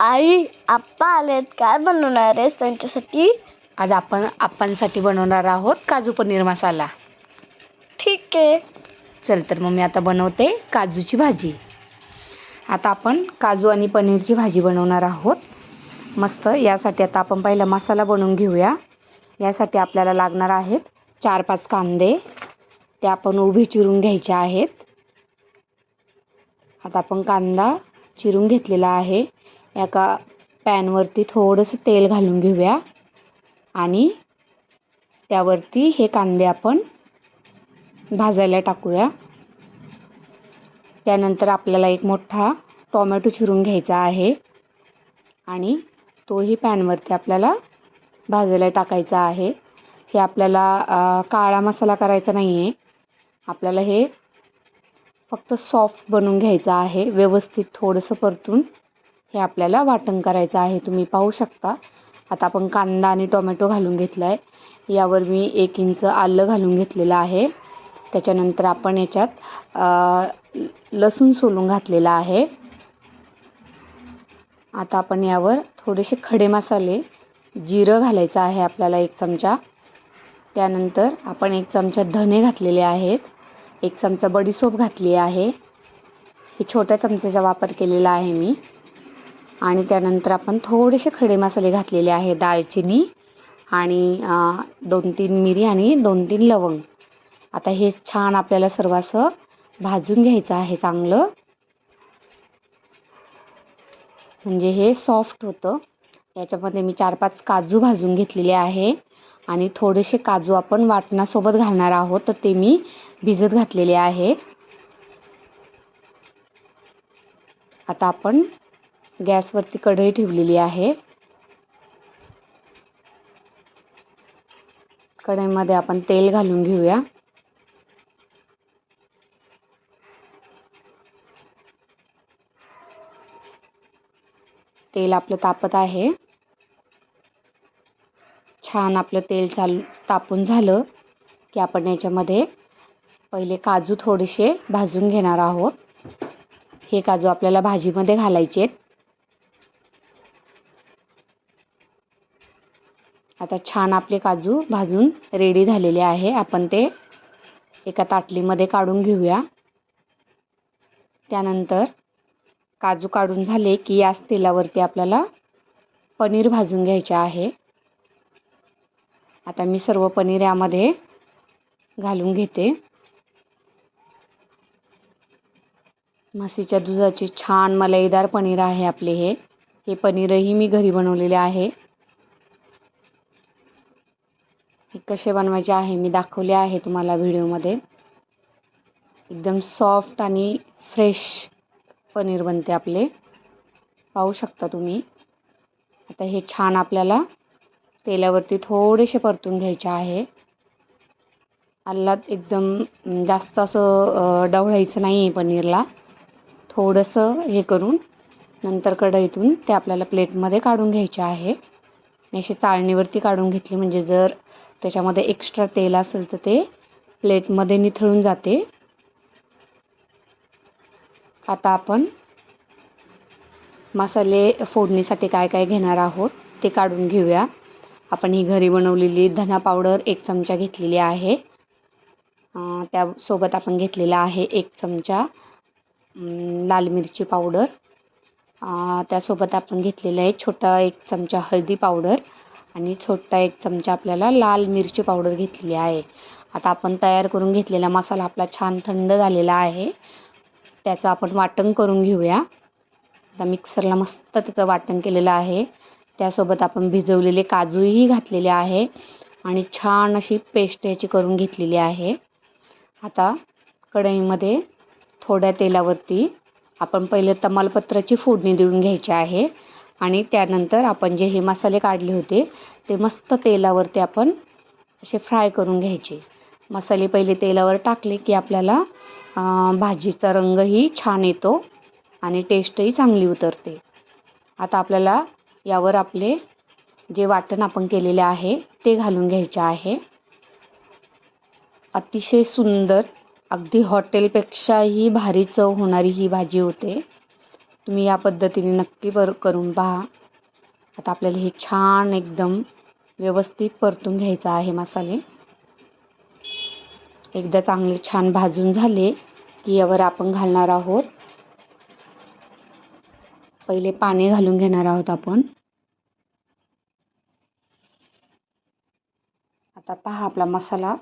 आई आप्पा आलेत. काय बनवणार आहेस त्यांच्यासाठी? आज आपण आप्पांसाठी बनवणार आहोत काजू पनीर मसाला. ठीक आहे. चल तर मग मी आता बनवते काजूची भाजी. आता आपण काजू आणि पनीरची भाजी बनवणार आहोत. मस्त यासाठी आता आपण पहिला मसाला बनवून घेऊया. यासाठी आपल्याला लागणार आहेत चार पाच कांदे. ते आपण उभे चिरून घ्यायचे आहेत. आता आपण कांदा चिरून घेतलेला आहे. एका पॅनवरती थोडंसं तेल घालून घेऊया. आणि त्यावरती हे कांदे आपण भाजायला टाकूया. त्यानंतर आपल्याला एक मोठा टोमॅटो चिरून घ्यायचा आहे. आणि तोही पॅनवरती आपल्याला भाजायला टाकायचा आहे. हे आपल्याला काळा मसाला करायचा नाही आहे आपल्याला हे फक्त सॉफ्ट बनवून घ्यायचं आहे. व्यवस्थित थोडंसं परतून हे आपल्याला वाटण करायचं आहे तुम्ही पाहू शकता. आता आपण कांदा आणि टोमॅटो घालून घेतला आहे यावर मी एक इंच आलं घालून घेतलेलं आहे. त्याच्यानंतर आपण याच्यात लसूण सोलून घातलेला आहे. आता आपण यावर थोडेसे खडे मसाले जिरं घालायचं आहे आपल्याला एक चमचा. त्यानंतर आपण एक चमचा धने घातलेले आहेत. एक चमचा बडीसोप घातली आहे. हे छोट्या चमच्याचा वापर केलेला आहे मी. आणि त्यानंतर आपण थोडेसे खडे मसाले घातलेले आहे दालचिनी आणि दोन तीन मिरी आणि दोन तीन लवंग. आता हे छान आपल्याला सर्व असं भाजून घ्यायचं आहे चांगलं. म्हणजे हे सॉफ्ट होतं. याच्यामध्ये मी चार पाच काजू भाजून घेतलेले आहे आणि थोडेसे काजू आपण वाटणासोबत घालणार आहोत तर ते मी भिजत घातलेले आहे. आता आपण गॅसवरती कढई ठेवलेली आहे. कढईमध्ये आपण तेल घालून घेऊया. तेल आपलं तापत आहे. छान आपलं तेल चालू तापून झालं की आपण याच्यामध्ये पहिले काजू थोडेसे भाजून घेणार आहोत. हे काजू आपल्याला भाजीमध्ये घालायचे आहेत. आता छान आपले काजू भाजून रेडी झालेले आहे. आपण ते एका ताटलीमध्ये काढून घेऊया. त्यानंतर काजू काढून झाले की याच तेलावरती आपल्याला पनीर भाजून घ्यायचे आहे. आता मी सर्व पनीर यामध्ये घालून घेते. म्हशीच्या दुधाचे छान मलईदार पनीर आहे आपले हे. हे पनीरही मी घरी बनवलेले आहे. हे कसे बनवायचे आहे मी दाखवले आहे तुम्हाला व्हिडिओमध्ये. एकदम सॉफ्ट आणि फ्रेश पनीर बनते आपले. पाहू शकता तुम्ही. आता हे छान आपल्याला तेलावरती थोडेसे परतून घ्यायचे आहे. आल्लात एकदम जास्त असं डवळायचं नाही आहे पनीरला. थोडंसं हे करून नंतर कढईतून ते आपल्याला प्लेटमध्ये काढून घ्यायचे आहे. अशी चाळणीवरती काढून घेतली म्हणजे जर त्याच्यामध्ये एक्स्ट्रा तेल असेल तर ते प्लेटमध्ये निथळून जाते. आता आपण मसाले फोडणीसाठी काय काय घेणार आहोत ते काढून घेऊया. आपण ही घरी बनवलेली धना पावडर एक चमचा घेतलेली आहे. त्यासोबत आपण घेतलेला आहे एक चमचा लाल मिरची पावडर. त्यासोबत आपण घेतलेलं आहे छोटा एक चमचा हळदी पावडर. आणि छोटा एक चमचा आपल्याला लाल मिरची पावडर घेतलेली आहे. आता आपण तयार करून घेतलेला मसाला आपला छान थंड झालेला आहे. त्याचं आपण वाटण करून घेऊया. आता मिक्सरला मस्त त्याचं वाटण केलेलं आहे. त्यासोबत आपण भिजवलेले काजूही घातलेले आहे आणि छान अशी पेस्ट याची करून घेतलेली आहे. आता कढईमध्ये थोड्या तेलावरती आपण पहिले तमालपत्राची फोडणी देऊन घ्यायची आहे. आणि त्यानंतर आपण जे हे मसाले काढले होते ते मस्त तेलावरती आपण असे फ्राय करून घ्यायचे. मसाले पहिले तेलावर टाकले की आपल्याला भाजीचा रंगही छान येतो आणि टेस्टही चांगली उतरते. आता आपल्याला यावर आपले जे वाटण आपण केलेले आहे ते घालून घ्यायचे आहे. अतिशय सुंदर अगदी हॉटेलपेक्षाही भारी चव होणारी ही भाजी होते. तुम्ही या पद्धतीने नक्की बर करून पहा. आता आपल्याला हे छान एकदम व्यवस्थित परतून घ्यायचं आहे मसाले. एकदा चांगले छान भाजून झाले की यावर आपण घालणार आहोत. पहिले पाणी घालून घेणार आहोत आपण. आता पहा आपला मसाला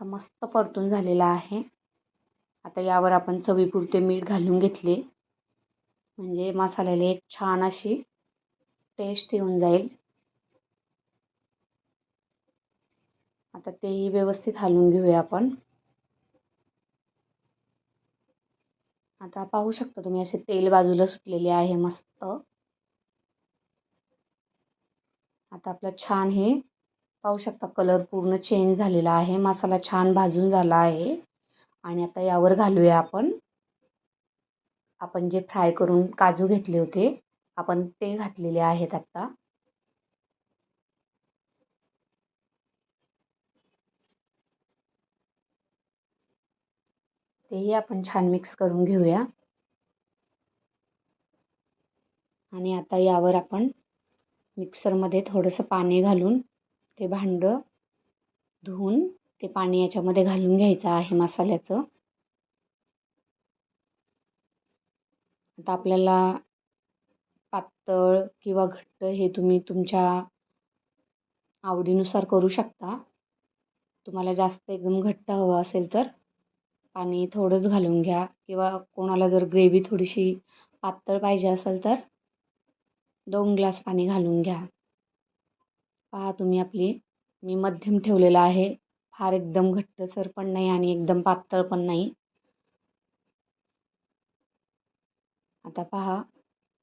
समस्त परतून झालेला आहे. आता यावर आपण चवीपुरते मीठ घालून घेतले. म्हणजे मसाल्याला एक छान अशी टेस्ट येऊन जाईल. आता तेही व्यवस्थित हलवून घेऊया आपण. आता पाहू शकता तुम्ही असे तेल बाजूला सुटलेले आहे मस्त. आता आपलं छान हे पाहू शकता कलर पूर्ण चेंज झालेला आहे. मसाला छान भाजून झाला आहे. आणि आता यावर घालूया आपण. आपण जे फ्राय करून काजू घेतले होते आपण ते घातलेले आहेत आत्ता तेही आपण छान मिक्स करून घेऊया. आणि आता यावर आपण मिक्सरमध्ये थोडंसं पाणी घालून ते भांडं धुवून ते पाणी याच्यामध्ये घालून घ्यायचं आहे मसाल्याचं. आता आपल्याला पातळ किंवा घट्ट हे तुम्ही तुमच्या आवडीनुसार करू शकता. तुम्हाला जास्त एकदम घट्ट हवं असेल तर पाणी थोडंच घालून घ्या किंवा कोणाला जर ग्रेव्ही थोडीशी पातळ पाहिजे असेल तर दोन ग्लास पाणी घालून घ्या. पहा तुम्ही आपली मी मध्यम ठेवलेलं आहे. फार एकदम घट्टसर पण नाही आणि एकदम पातळ पण नाही. आता पहा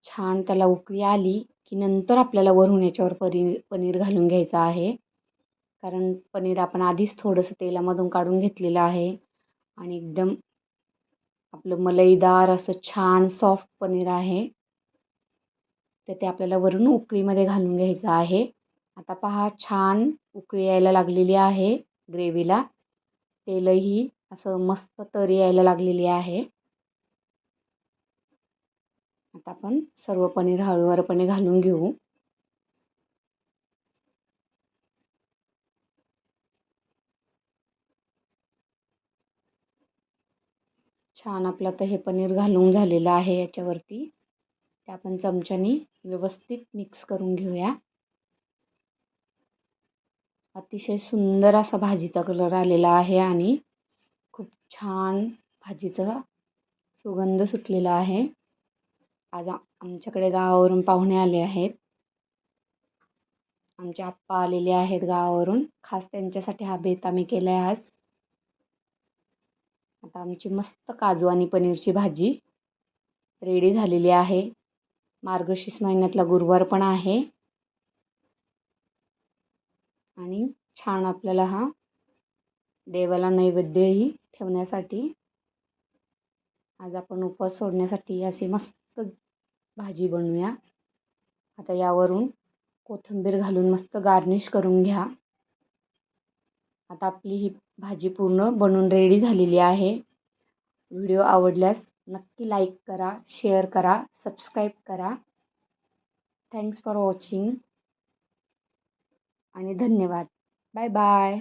छान त्याला उकळी आली की नंतर आपल्याला वरून याच्यावर पनीर पनीर घालून घ्यायचं आहे. कारण पनीर आपण आधीच थोडंसं तेलामधून काढून घेतलेलं आहे आणि एकदम आपलं मलईदार असं छान सॉफ्ट पनीर आहे. तर ते आपल्याला वरून उकळीमध्ये घालून घ्यायचं आहे. आता पहा छान उकळी यायला लागलेली आहे ग्रेव्हीला. तेलही असं मस्त तरी यायला लागलेली आहे. आता आपण सर्व पनीर हळूवारपणे घालून घेऊ. छान आपलं तर हे पनीर घालून झालेलं आहे याच्यावरती. ते आपण चमच्यानी व्यवस्थित मिक्स करून घेऊया. अतिशय सुंदर असा भाजीचा कलर आलेला आहे आणि खूप छान भाजीचा सुगंध सुटलेला आहे. आज आमच्याकडे गावावरून पाहुणे आले आहेत. आमचे आप्पा आलेले आहेत गावावरून. खास त्यांच्यासाठी हा बेत आम्ही केला आहे आज. आता आमची मस्त काजू आणि पनीरची भाजी रेडी झालेली आहे. मार्गशीर्ष महिन्यातला गुरुवार पण आहे. आणि छान आपल्याला हा देवाला नैवेद्यही ठेवण्यासाठी आज आपण उपवास सोडण्यासाठी अशी मस्त भाजी बनवूया. आता यावरून कोथिंबीर घालून मस्त गार्निश करून घ्या. आता आपली ही भाजी पूर्ण बनून रेडी झालेली आहे. व्हिडिओ आवडल्यास नक्की लाईक करा शेअर करा सबस्क्राईब करा. थँक्स फॉर वॉचिंग आणि धन्यवाद. Bye bye